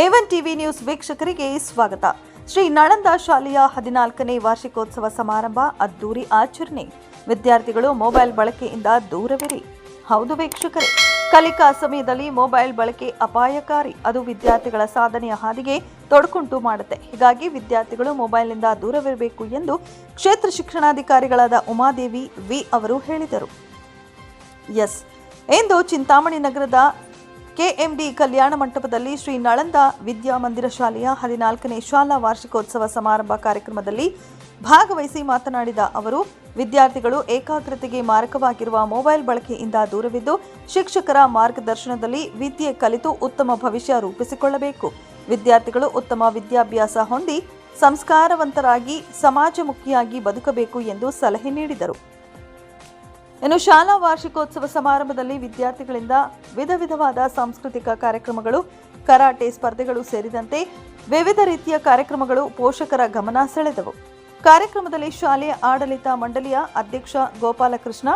A one TV news ವೀಕ್ಷಕರಿಗೆ ಸ್ವಾಗತ. ಶ್ರೀ ನಳಂದ ಶಾಲೆಯ ಹದಿನಾಲ್ಕನೇ ವಾರ್ಷಿಕೋತ್ಸವ ಸಮಾರಂಭ ಅದ್ದೂರಿ ಆಚರಣೆ. ವಿದ್ಯಾರ್ಥಿಗಳು ಮೊಬೈಲ್ ಬಳಕೆಯಿಂದ ದೂರವಿರಿ. ಹೌದು ವೀಕ್ಷಕರೇ, ಕಲಿಕಾ ಸಮಯದಲ್ಲಿ ಮೊಬೈಲ್ ಬಳಕೆ ಅಪಾಯಕಾರಿ. ಅದು ವಿದ್ಯಾರ್ಥಿಗಳ ಸಾಧನೆಯ ಹಾದಿಗೆ ತೊಡಕುಂಟು ಮಾಡುತ್ತೆ. ಹೀಗಾಗಿ ವಿದ್ಯಾರ್ಥಿಗಳು ಮೊಬೈಲ್ನಿಂದ ದೂರವಿರಬೇಕು ಎಂದು ಕ್ಷೇತ್ರ ಶಿಕ್ಷಣಾಧಿಕಾರಿಗಳಾದ ಉಮಾದೇವಿ ವಿ ಅವರು ಹೇಳಿದರು. ಎಸ್. ಎಂದು ಚಿಂತಾಮಣಿ ನಗರದ ಕೆಎಂಡಿ ಕಲ್ಯಾಣ ಮಂಟಪದಲ್ಲಿ ಶ್ರೀ ನಳಂದ ವಿದ್ಯಾಮಂದಿರ ಶಾಲೆಯ ಹದಿನಾಲ್ಕನೇ ಶಾಲಾ ವಾರ್ಷಿಕೋತ್ಸವ ಸಮಾರಂಭ ಕಾರ್ಯಕ್ರಮದಲ್ಲಿ ಭಾಗವಹಿಸಿ ಮಾತನಾಡಿದ ಅವರು, ವಿದ್ಯಾರ್ಥಿಗಳು ಏಕಾಗ್ರತೆಗೆ ಮಾರಕವಾಗಿರುವ ಮೊಬೈಲ್ ಬಳಕೆಯಿಂದ ದೂರವಿದ್ದು ಶಿಕ್ಷಕರ ಮಾರ್ಗದರ್ಶನದಲ್ಲಿ ವಿದ್ಯೆ ಕಲಿತು ಉತ್ತಮ ಭವಿಷ್ಯ ರೂಪಿಸಿಕೊಳ್ಳಬೇಕು. ವಿದ್ಯಾರ್ಥಿಗಳು ಉತ್ತಮ ವಿದ್ಯಾಭ್ಯಾಸ ಹೊಂದಿ ಸಂಸ್ಕಾರವಂತರಾಗಿ, ಸಮಾಜಮುಖಿಯಾಗಿ ಬದುಕಬೇಕು ಎಂದು ಸಲಹೆ ನೀಡಿದರು. ಇನ್ನು ಶಾಲಾ ವಾರ್ಷಿಕೋತ್ಸವ ಸಮಾರಂಭದಲ್ಲಿ ವಿದ್ಯಾರ್ಥಿಗಳಿಂದ ವಿಧ ವಿಧವಾದ ಸಾಂಸ್ಕೃತಿಕ ಕಾರ್ಯಕ್ರಮಗಳು, ಕರಾಟೆ ಸ್ಪರ್ಧೆಗಳು ಸೇರಿದಂತೆ ವಿವಿಧ ರೀತಿಯ ಕಾರ್ಯಕ್ರಮಗಳು ಪೋಷಕರ ಗಮನ ಸೆಳೆದವು. ಕಾರ್ಯಕ್ರಮದಲ್ಲಿ ಶಾಲೆಯ ಆಡಳಿತ ಮಂಡಳಿಯ ಅಧ್ಯಕ್ಷ ಗೋಪಾಲಕೃಷ್ಣ,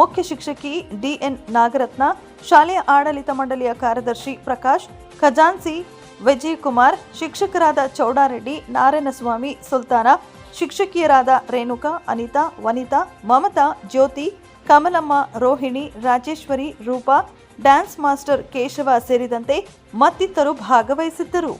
ಮುಖ್ಯ ಶಿಕ್ಷಕಿ ಡಿಎನ್ ನಾಗರತ್ನ ಶಾಲೆಯ ಆಡಳಿತ ಮಂಡಳಿಯ ಕಾರ್ಯದರ್ಶಿ ಪ್ರಕಾಶ್ ಖಜಾನ್ಸಿ ವಿಜಯ್ ಕುಮಾರ್ ಶಿಕ್ಷಕರಾದ ಚೌಡಾರೆಡ್ಡಿ, ನಾರಾಯಣಸ್ವಾಮಿ ಸುಲ್ತಾನ, ಶಿಕ್ಷಕಿಯರಾದ ರೇಣುಕಾ, ಅನಿತಾ, ವನಿತಾ, ಮಮತಾ, ಜ್ಯೋತಿ ಕಮಲಮ್ಮ ರೋಹಿಣಿ ರಾಜೇಶ್ವರಿ ರೂಪಾ ಡ್ಯಾನ್ಸ್ ಮಾಸ್ಟರ್ ಕೇಶವ ಸೇರಿದಂತೆ ಮತ್ತಿತರರು ಭಾಗವಹಿಸಿದ್ದರು.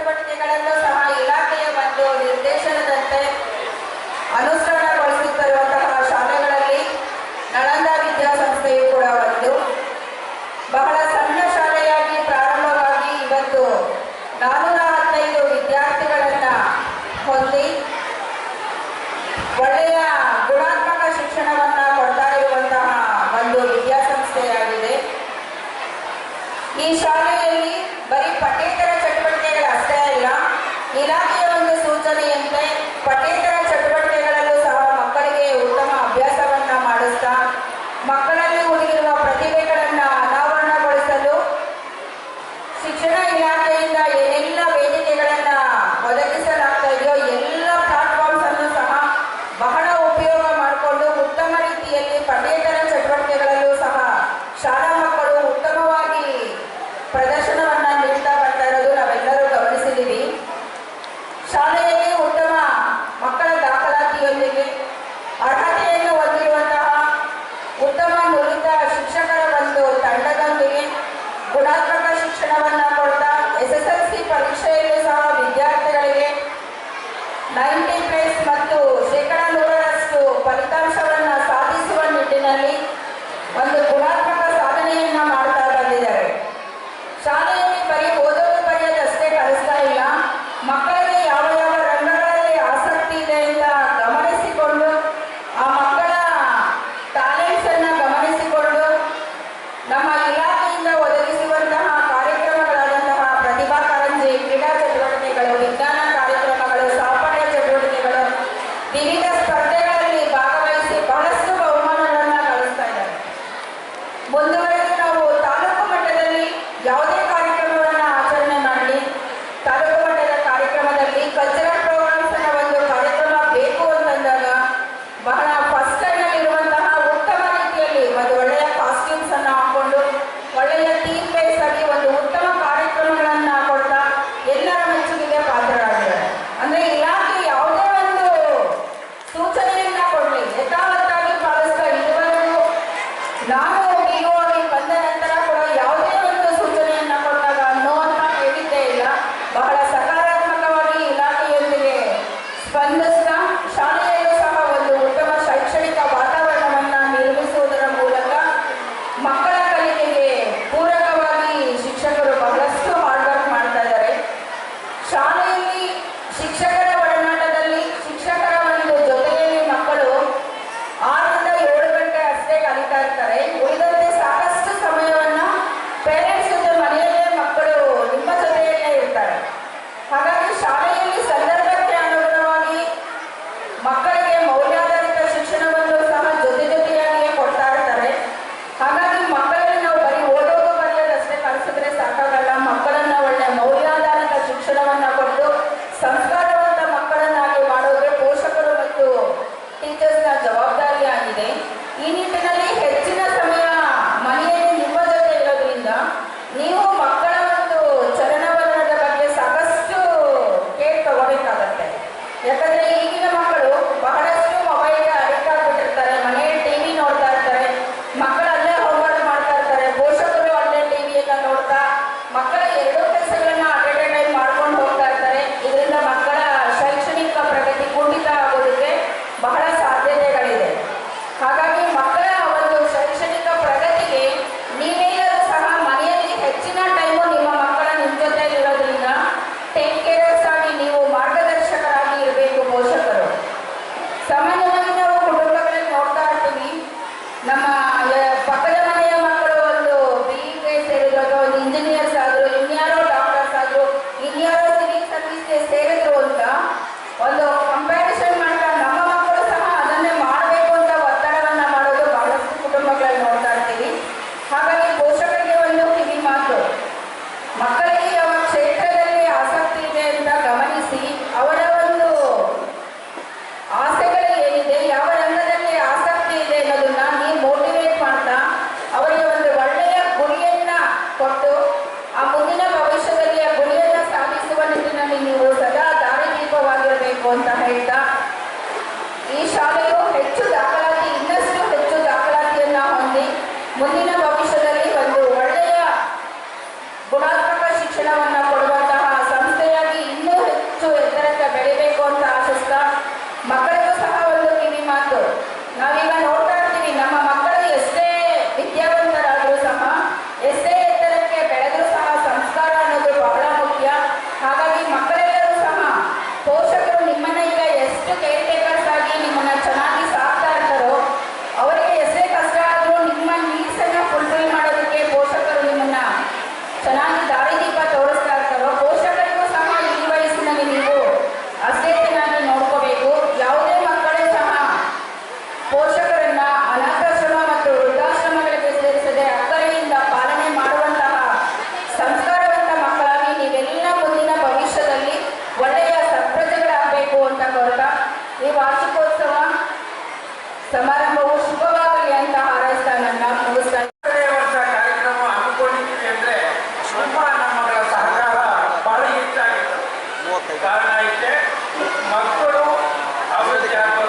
ಚಟುವಟಿಕೆಗಳನ್ನು ಸಹ ಇಲಾಖೆಯ ಒಂದು ನಿರ್ದೇಶನದಂತೆ ಅನುಸರಣಗೊಳಿಸುತ್ತಿರುವಂತಹ ಶಾಲೆಗಳಲ್ಲಿ ನಳಂದ ವಿದ್ಯಾಸಂಸ್ಥೆಯು ಕೂಡ ಒಂದು ಬಹಳ ಸಣ್ಣ ಶಾಲೆಯಾಗಿ ಪ್ರಾರಂಭವಾಗಿ ಇವತ್ತು ನಾನೂರ ಹದಿನೈದು ವಿದ್ಯಾರ್ಥಿಗಳನ್ನ ಹೊಂದಿ ಒಳ್ಳೆಯ ಗುಣಾತ್ಮಕ ಶಿಕ್ಷಣವನ್ನ ಕೊಡ್ತಾ ಇರುವಂತಹ ಒಂದು ವಿದ್ಯಾಸಂಸ್ಥೆಯಾಗಿದೆ. ಈ ಶಾಲೆಯಲ್ಲಿ ಬರೀ ಪಠ್ಯೇತರ ಚಟುವಟಿಕೆ ಇಲಾಖೆಯ ಒಂದು ಸೂಚನೆಯಂತೆ ಪಠ್ಯೇತರ 啥いてマグロを炙っては